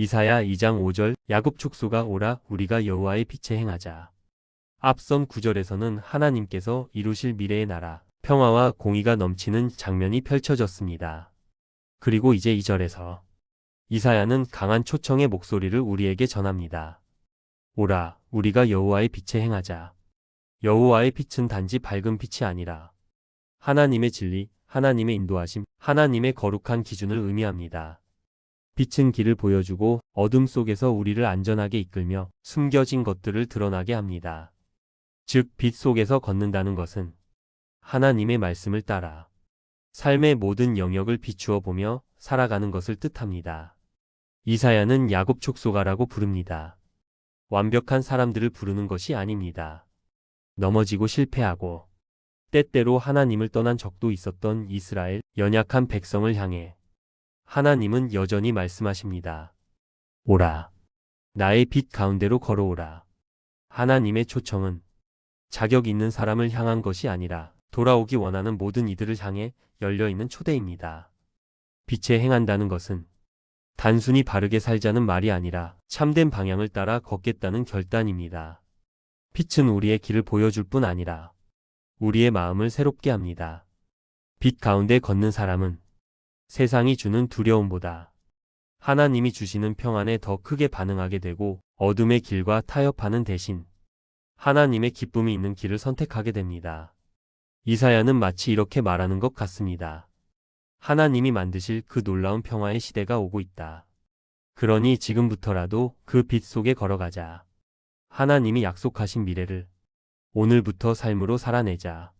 이사야 2장 5절 야곱 촉소가 오라 우리가 여호와의 빛에 행하자. 앞선 구절에서는 하나님께서 이루실 미래의 나라, 평화와 공의가 넘치는 장면이 펼쳐졌습니다. 그리고 이제 2절에서 이사야는 강한 초청의 목소리를 우리에게 전합니다. 오라, 우리가 여호와의 빛에 행하자. 여호와의 빛은 단지 밝은 빛이 아니라 하나님의 진리, 하나님의 인도하심, 하나님의 거룩한 기준을 의미합니다. 빛은 길을 보여주고 어둠 속에서 우리를 안전하게 이끌며 숨겨진 것들을 드러나게 합니다. 즉, 빛 속에서 걷는다는 것은 하나님의 말씀을 따라 삶의 모든 영역을 비추어 보며 살아가는 것을 뜻합니다. 이사야는 야곱 촉소가라고 부릅니다. 완벽한 사람들을 부르는 것이 아닙니다. 넘어지고 실패하고 때때로 하나님을 떠난 적도 있었던 이스라엘 연약한 백성을 향해 하나님은 여전히 말씀하십니다. 오라. 나의 빛 가운데로 걸어오라. 하나님의 초청은 자격 있는 사람을 향한 것이 아니라 돌아오기 원하는 모든 이들을 향해 열려있는 초대입니다. 빛에 행한다는 것은 단순히 바르게 살자는 말이 아니라 참된 방향을 따라 걷겠다는 결단입니다. 빛은 우리의 길을 보여줄 뿐 아니라 우리의 마음을 새롭게 합니다. 빛 가운데 걷는 사람은 세상이 주는 두려움보다 하나님이 주시는 평안에 더 크게 반응하게 되고 어둠의 길과 타협하는 대신 하나님의 기쁨이 있는 길을 선택하게 됩니다. 이사야는 마치 이렇게 말하는 것 같습니다. 하나님이 만드실 그 놀라운 평화의 시대가 오고 있다. 그러니 지금부터라도 그 빛 속에 걸어가자. 하나님이 약속하신 미래를 오늘부터 삶으로 살아내자.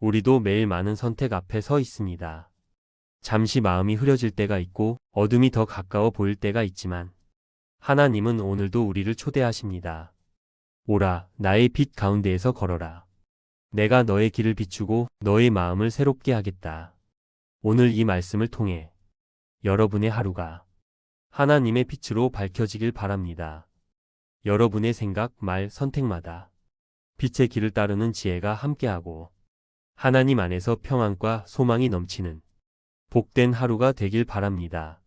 우리도 매일 많은 선택 앞에 서 있습니다. 잠시 마음이 흐려질 때가 있고 어둠이 더 가까워 보일 때가 있지만 하나님은 오늘도 우리를 초대하십니다. 오라, 나의 빛 가운데에서 걸어라. 내가 너의 길을 비추고 너의 마음을 새롭게 하겠다. 오늘 이 말씀을 통해 여러분의 하루가 하나님의 빛으로 밝혀지길 바랍니다. 여러분의 생각, 말, 선택마다 빛의 길을 따르는 지혜가 함께하고 하나님 안에서 평안과 소망이 넘치는 복된 하루가 되길 바랍니다.